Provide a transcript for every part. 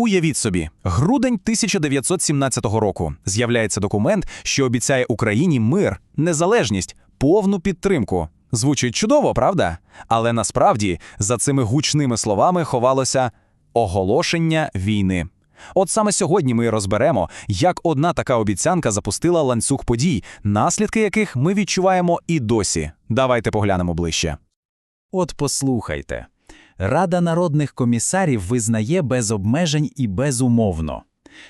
Уявіть собі, грудень 1917 року з'являється документ, що обіцяє Україні мир, незалежність, повну підтримку. Звучить чудово, правда? Але насправді за цими гучними словами ховалося оголошення війни. От саме сьогодні ми розберемо, як одна така обіцянка запустила ланцюг подій, наслідки яких ми відчуваємо і досі. Давайте поглянемо ближче. От послухайте. Рада народних комісарів визнає без обмежень і безумовно.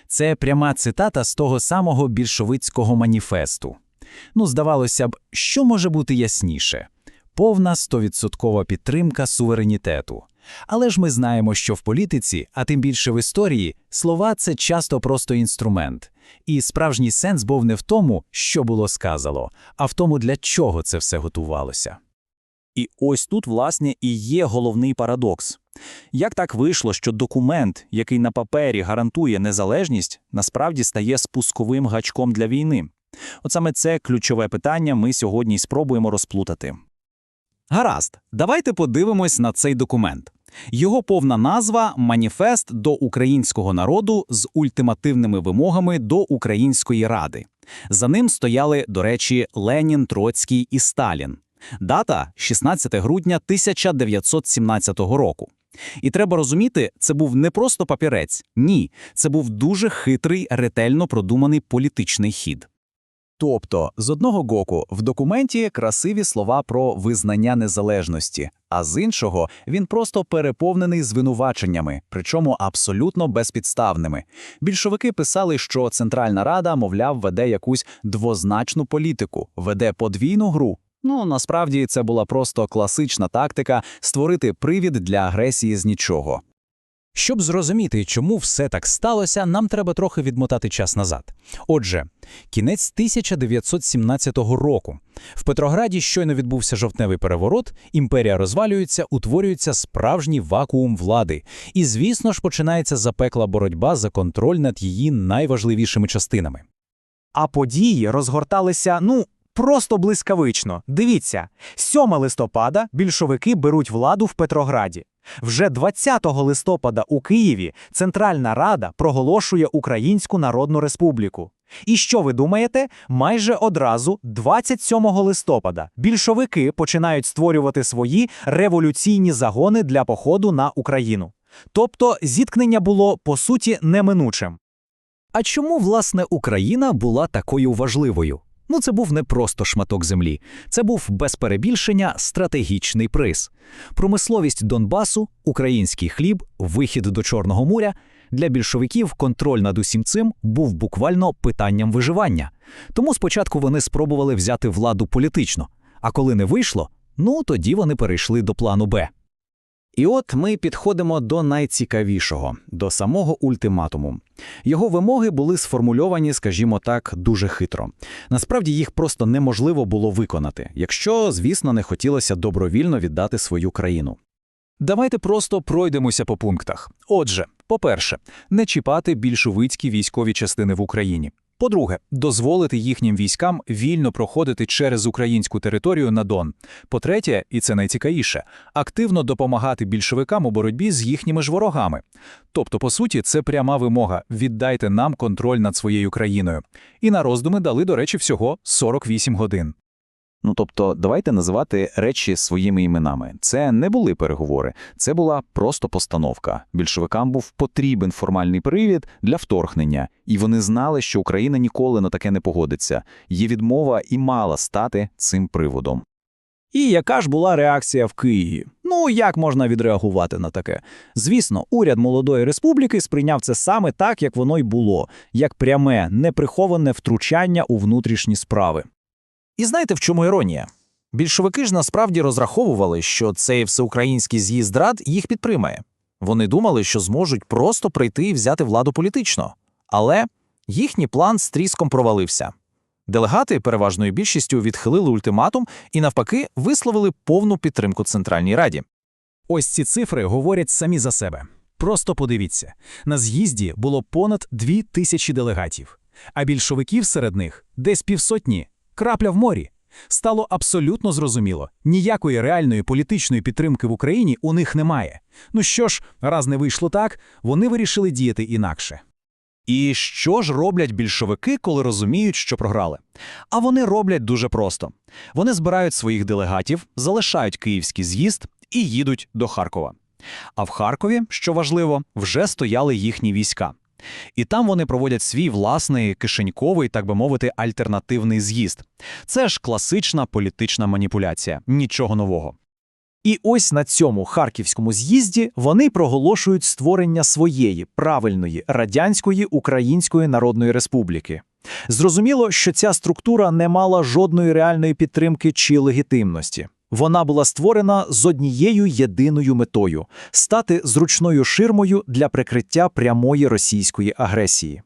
Це пряма цитата з того самого більшовицького маніфесту. Ну, здавалося б, що може бути ясніше? Повна стовідсоткова підтримка суверенітету. Але ж ми знаємо, що в політиці, а тим більше в історії, слова це часто просто інструмент. І справжній сенс був не в тому, що було сказано, а в тому, для чого це все готувалося. І ось тут, власне, і є головний парадокс. Як так вийшло, що документ, який на папері гарантує незалежність, насправді стає спусковим гачком для війни? От саме це ключове питання ми сьогодні спробуємо розплутати. Гаразд, давайте подивимось на цей документ. Його повна назва Маніфест до українського народу з ультимативними вимогами до Української ради. За ним стояли, до речі, Ленін, Троцький і Сталін. Дата 16 грудня 1917 року. І треба розуміти, це був не просто папірець. Ні, це був дуже хитрий, ретельно продуманий політичний хід. Тобто, з одного боку, в документі красиві слова про визнання незалежності, а з іншого він просто переповнений звинуваченнями, причому абсолютно безпідставними. Більшовики писали, що Центральна Рада, мовляв, веде якусь двозначну політику, веде подвійну гру. Ну, насправді це була просто класична тактика створити привід для агресії з нічого. Щоб зрозуміти, чому все так сталося, нам треба трохи відмотати час назад. Отже, кінець 1917 року. В Петрограді щойно відбувся жовтневий переворот, імперія розвалюється, утворюється справжній вакуум влади. І, звісно ж, починається запекла боротьба за контроль над її найважливішими частинами. А події розгорталися, ну, просто блискавично. Дивіться, 7 листопада більшовики беруть владу в Петрограді. Вже 20 листопада у Києві Центральна Рада проголошує Українську Народну Республіку. І що ви думаєте? Майже одразу, 27 листопада, більшовики починають створювати свої революційні загони для походу на Україну. Тобто зіткнення було по суті неминучим. А чому, власне, Україна була такою важливою? Ну, це був не просто шматок землі, це був без перебільшення стратегічний приз. Промисловість Донбасу, український хліб, вихід до Чорного моря для більшовиків контроль над усім цим був буквально питанням виживання. Тому спочатку вони спробували взяти владу політично, а коли не вийшло, ну тоді вони перейшли до плану Б. І от ми підходимо до найцікавішого, до самого ультиматуму. Його вимоги були сформульовані, скажімо так, дуже хитро. Насправді їх просто неможливо було виконати, якщо, звісно, не хотілося добровільно віддати свою країну. Давайте просто пройдемося по пунктах. Отже, по-перше, не чіпати більшовицькі військові частини в Україні. По-друге, дозволити їхнім військам вільно проходити через українську територію на Дон. По-третє, і це найцікавіше, активно допомагати більшовикам у боротьбі з їхніми ж ворогами. Тобто, по суті, це пряма вимога: віддайте нам контроль над своєю країною. І на роздуми дали, до речі, всього 48 годин. Ну тобто, давайте називати речі своїми іменами. Це не були переговори, це була просто постановка. Більшовикам був потрібен формальний привід для вторгнення, і вони знали, що Україна ніколи на таке не погодиться. Її відмова і мала стати цим приводом. І яка ж була реакція в Києві? Ну, як можна відреагувати на таке? Звісно, уряд молодої республіки сприйняв це саме так, як воно й було, як пряме, неприховане втручання у внутрішні справи. І знаєте, в чому іронія? Більшовики ж насправді розраховували, що цей всеукраїнський з'їзд рад їх підтримає. Вони думали, що зможуть просто прийти і взяти владу політично. Але їхній план з тріском провалився. Делегати переважною більшістю відхилили ультиматум і, навпаки, висловили повну підтримку Центральній Раді. Ось ці цифри говорять самі за себе. Просто подивіться: на з'їзді було понад дві тисячі делегатів, а більшовиків серед них десь півсотні. Крапля в морі. Стало абсолютно зрозуміло, ніякої реальної політичної підтримки в Україні у них немає. Ну що ж, раз не вийшло так, вони вирішили діяти інакше. І що ж роблять більшовики, коли розуміють, що програли? А вони роблять дуже просто. Вони збирають своїх делегатів, залишають київський з'їзд і їдуть до Харкова. А в Харкові, що важливо, вже стояли їхні війська. І там вони проводять свій власний кишеньковий, так би мовити, альтернативний з'їзд. Це ж класична політична маніпуляція, нічого нового. І ось на цьому харківському з'їзді вони проголошують створення своєї правильної радянської Української Народної Республіки. Зрозуміло, що ця структура не мала жодної реальної підтримки чи легітимності. Вона була створена з однією єдиною метою стати зручною ширмою для прикриття прямої російської агресії.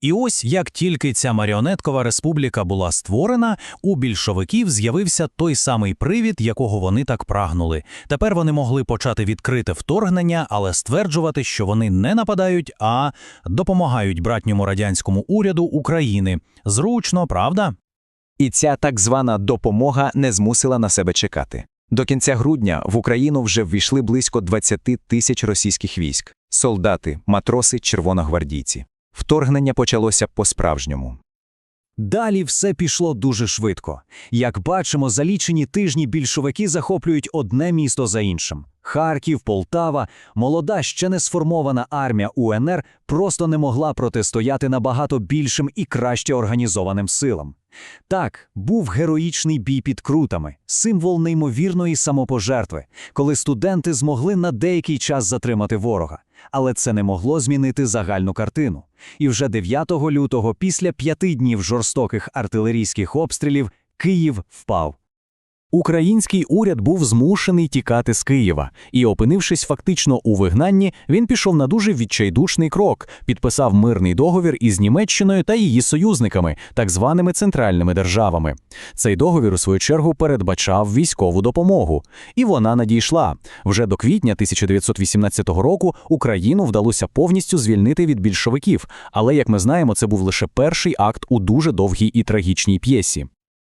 І ось як тільки ця маріонеткова республіка була створена, у більшовиків з'явився той самий привід, якого вони так прагнули. Тепер вони могли почати відкрите вторгнення, але стверджувати, що вони не нападають, а допомагають братньому радянському уряду України. Зручно, правда? І ця так звана допомога не змусила на себе чекати. До кінця грудня в Україну вже ввійшли близько 20 тисяч російських військ – солдати, матроси, червоногвардійці. Вторгнення почалося по-справжньому. Далі все пішло дуже швидко. Як бачимо, за лічені тижні більшовики захоплюють одне місто за іншим. Харків, Полтава, молода, ще не сформована армія УНР просто не могла протистояти набагато більшим і краще організованим силам. Так, був героїчний бій під крутами, символ неймовірної самопожертви, коли студенти змогли на деякий час затримати ворога. Але це не могло змінити загальну картину. І вже 9 лютого, після п'яти днів жорстоких артилерійських обстрілів, Київ впав. Український уряд був змушений тікати з Києва, і, опинившись фактично у вигнанні, він пішов на дуже відчайдушний крок, підписав мирний договір із Німеччиною та її союзниками, так званими центральними державами. Цей договір, у свою чергу, передбачав військову допомогу. І вона надійшла. Вже до квітня 1918 року Україну вдалося повністю звільнити від більшовиків, але, як ми знаємо, це був лише перший акт у дуже довгій і трагічній п'єсі.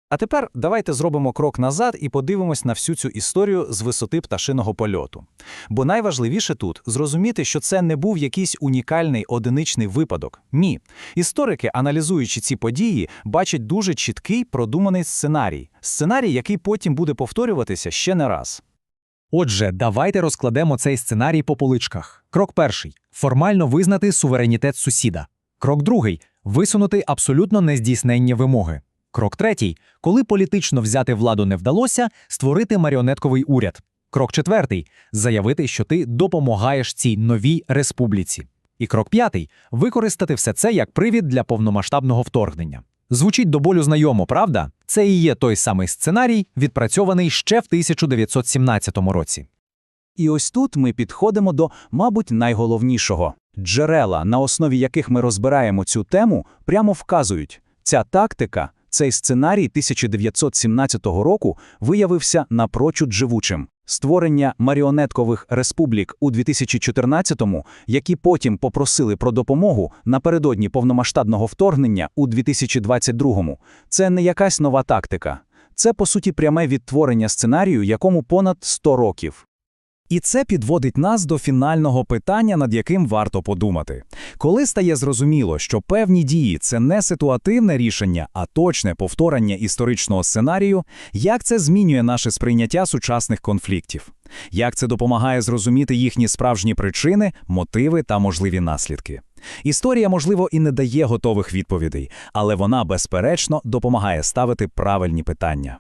А тепер давайте зробимо крок назад і подивимось на всю цю історію з висоти пташиного польоту. Бо найважливіше тут зрозуміти, що це не був якийсь унікальний одиничний випадок. Ні. Історики, аналізуючи ці події, бачать дуже чіткий продуманий сценарій. Сценарій, який потім буде повторюватися ще не раз. Отже, давайте розкладемо цей сценарій по поличках. Крок перший формально визнати суверенітет сусіда. Крок другий висунути абсолютно нездійсненні вимоги. Крок третій коли політично взяти владу не вдалося, створити маріонетковий уряд. Крок четвертий заявити, що ти допомагаєш цій новій республіці. І крок п'ятий використати все це як привід для повномасштабного вторгнення. Звучить до болю знайомо, правда? Це і є той самий сценарій, відпрацьований ще в 1917 році. І ось тут ми підходимо до, мабуть, найголовнішого. Джерела, на основі яких ми розбираємо цю тему, прямо вказують, ця тактика, цей сценарій 1917 року виявився напрочуд живучим. Створення маріонеткових республік у 2014-му, які потім попросили про допомогу напередодні повномасштабного вторгнення у 2022-му, це не якась нова тактика. Це, по суті, пряме відтворення сценарію, якому понад 100 років. І це підводить нас до фінального питання, над яким варто подумати. Коли стає зрозуміло, що певні дії це не ситуативне рішення, а точне повторення історичного сценарію, як це змінює наше сприйняття сучасних конфліктів? Як це допомагає зрозуміти їхні справжні причини, мотиви та можливі наслідки? Історія, можливо, і не дає готових відповідей, але вона, безперечно, допомагає ставити правильні питання.